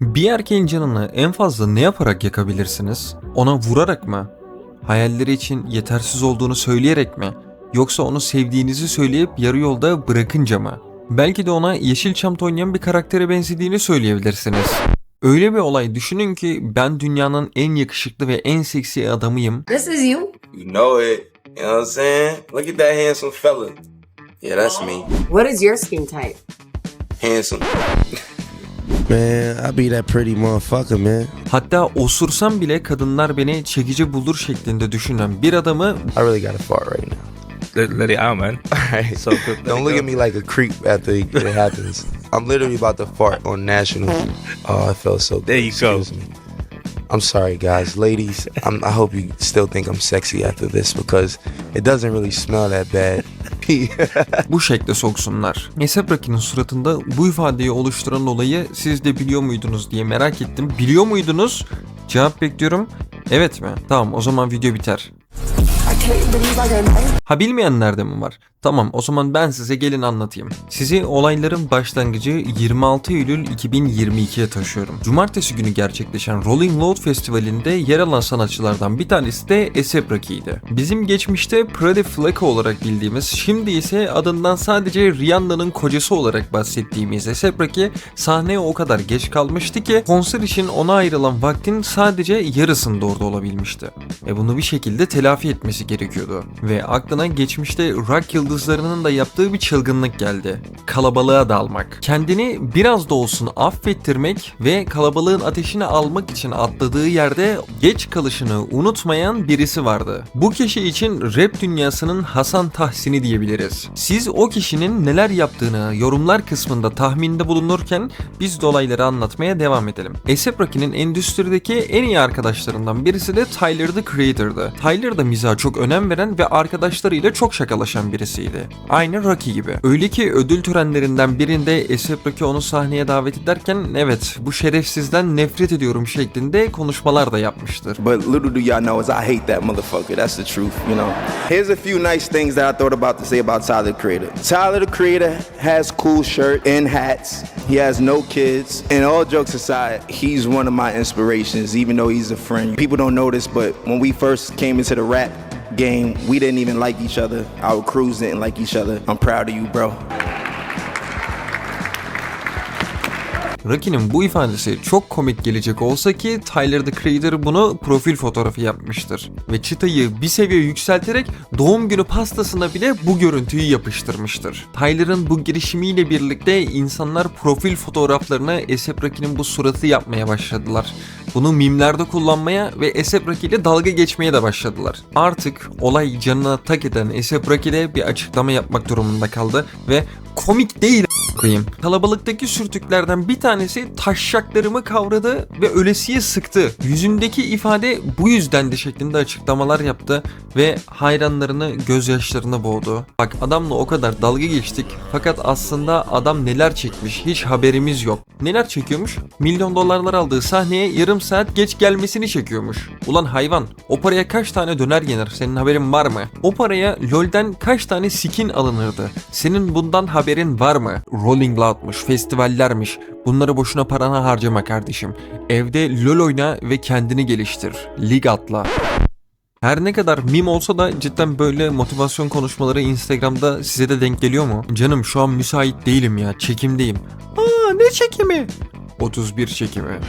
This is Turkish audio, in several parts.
Bir erkeğin canını en fazla ne yaparak yakabilirsiniz? Ona vurarak mı? Hayalleri için yetersiz olduğunu söyleyerek mi? Yoksa onu sevdiğinizi söyleyip yarı yolda bırakınca mı? Belki de ona Yeşilçam'da oynayan bir karaktere benzediğini söyleyebilirsiniz. Öyle bir olay düşünün ki ben dünyanın en yakışıklı ve en seksi adamıyım. This is you? You know it. You know what I'm saying? Look at that handsome fella. Yeah, that's me. What is your skin type? Handsome. Man, I be that pretty motherfucker, man. Hatta osursam bile kadınlar beni çekici bulur şeklinde düşünen bir adamı I really got a fart right now. Let, let it out, man. Alright. So quick. let Don't look go. at me like a creep after it happens. I'm literally about to fart on national. Oh, I felt so good. There you go. Excuse me. I'm sorry, guys. Ladies, I'm, I hope you still think I'm sexy after this because it doesn't really smell that bad. bu şekle soksunlar. Esep Raki'nin suratında bu ifadeyi oluşturan olayı siz de biliyor muydunuz diye merak ettim. Biliyor muydunuz? Cevap bekliyorum. Evet mi? Tamam o zaman video biter. Ha bilmeyenler de mi var? Tamam o zaman ben size gelin anlatayım. Sizi olayların başlangıcı 26 Eylül 2022'ye taşıyorum. Cumartesi günü gerçekleşen Rolling Loud Festivali'nde yer alan sanatçılardan bir tanesi de Esep Raki'ydi. Bizim geçmişte Pretty Flaco olarak bildiğimiz, şimdi ise adından sadece Rihanna'nın kocası olarak bahsettiğimiz Esep Raki sahneye o kadar geç kalmıştı ki konser için ona ayrılan vaktin sadece yarısında orada olabilmişti. E bunu bir şekilde telafi etmesi gerekiyordu. Ve aklına geçmişte rock yıldızlarının da yaptığı bir çılgınlık geldi. Kalabalığa dalmak. Kendini biraz da olsun affettirmek ve kalabalığın ateşini almak için atladığı yerde geç kalışını unutmayan birisi vardı. Bu kişi için rap dünyasının Hasan Tahsin'i diyebiliriz. Siz o kişinin neler yaptığını yorumlar kısmında tahminde bulunurken biz de olayları anlatmaya devam edelim. A$AP Rocky'nin endüstrideki en iyi arkadaşlarından birisi de Tyler the Creator'dı. Tyler da mizaha çok önem veren ve arkadaşlarıyla çok şakalaşan birisiydi. Aynı Rocky gibi. Öyle ki ödül törenlerinden birinde A$AP Rocky onu sahneye davet ederken evet bu şerefsizden nefret ediyorum şeklinde konuşmalar da yapmıştır. But little do y'all know is I hate that motherfucker. That's the truth, you know. Here's a few nice things that I thought about to say about Tyler the Creator. Tyler the Creator has cool shirt and hats. He has no kids. And all jokes aside, he's one of my inspirations, even though he's a friend. People don't know this, but when we first came into the rap game, we didn't even like each other. Our crews didn't like each other. I'm proud of you, bro. Rocky'nin bu ifadesi çok komik gelecek olsa ki Tyler the Creator bunu profil fotoğrafı yapmıştır. Ve çıtayı bir seviye yükselterek doğum günü pastasına bile bu görüntüyü yapıştırmıştır. Tyler'ın bu girişimiyle birlikte insanlar profil fotoğraflarına A$AP Rocky'nin bu suratı yapmaya başladılar. Bunu mimlerde kullanmaya ve A$AP Rocky ile dalga geçmeye de başladılar. Artık olay canına tak eden A$AP Rocky de bir açıklama yapmak durumunda kaldı ve komik değil koyayım. Kalabalıktaki sürtüklerden bir tanesi taşşaklarımı kavradı ve ölesiye sıktı. Yüzündeki ifade bu yüzdendi şeklinde açıklamalar yaptı ve hayranlarını gözyaşlarına boğdu. Bak adamla o kadar dalga geçtik fakat aslında adam neler çekmiş hiç haberimiz yok. Neler çekiyormuş? Milyon dolarlar aldığı sahneye yarım saat geç gelmesini çekiyormuş. Ulan hayvan o paraya kaç tane döner yenir senin haberin var mı? O paraya LoL'den kaç tane skin alınırdı? Senin bundan haberin var mı? Rolling Loud'muş, festivallermiş. Bunları boşuna parana harcama kardeşim. Evde LoL oyna ve kendini geliştir. Lig atla. Her ne kadar mim olsa da cidden böyle motivasyon konuşmaları Instagram'da size de denk geliyor mu? Canım şu an müsait değilim ya, çekimdeyim. Aa ne çekimi? 31 çekimi.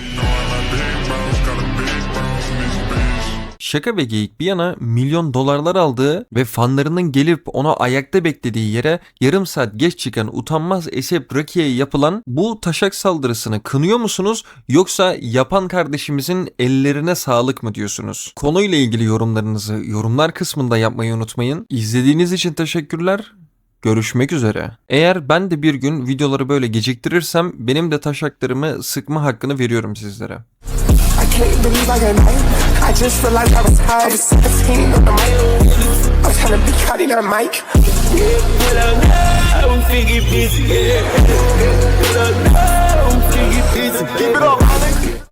Şaka ve geyik bir yana milyon dolarlar aldığı ve fanlarının gelip ona ayakta beklediği yere yarım saat geç çıkan utanmaz Esep Rocky'ye yapılan bu taşak saldırısını kınıyor musunuz yoksa yapan kardeşimizin ellerine sağlık mı diyorsunuz? Konuyla ilgili yorumlarınızı yorumlar kısmında yapmayı unutmayın. İzlediğiniz için teşekkürler. Görüşmek üzere. Eğer ben de bir gün videoları böyle geciktirirsem benim de taşaklarımı sıkma hakkını veriyorum sizlere. can't believe I got nine. I just realized I was high. I was 17 on the mic. I'm trying to be cutting that mic. Yeah, but I'm not. I'm thinking busy. Yeah, but I'm not. I'm thinking busy. Keep it up, Alex.